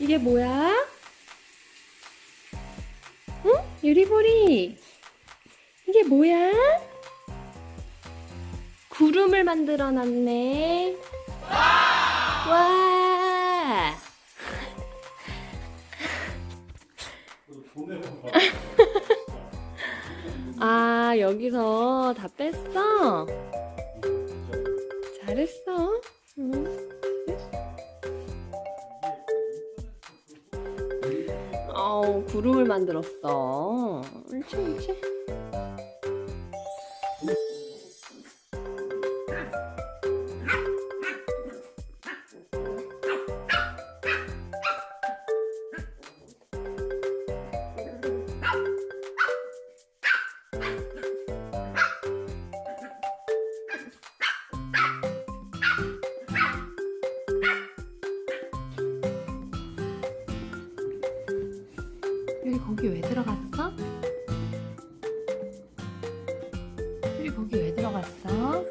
이게 뭐야? 응? 유리보리. 이게 뭐야? 구름을 만들어 놨네. 와. 아, 여기서 다 뺐어? 잘했어. 구름을 만들었어. 옳지, 옳지. 유리 거기 왜 들어갔어? 유리 거기 왜 들어갔어?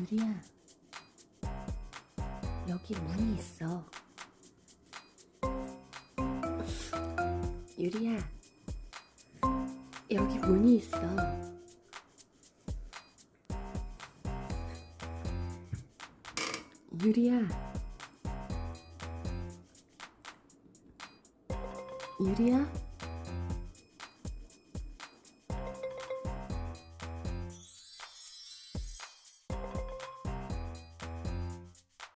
유리야, 여기 문이 있어. 유리야, 여기 문이 있어. 유리야, 유리야,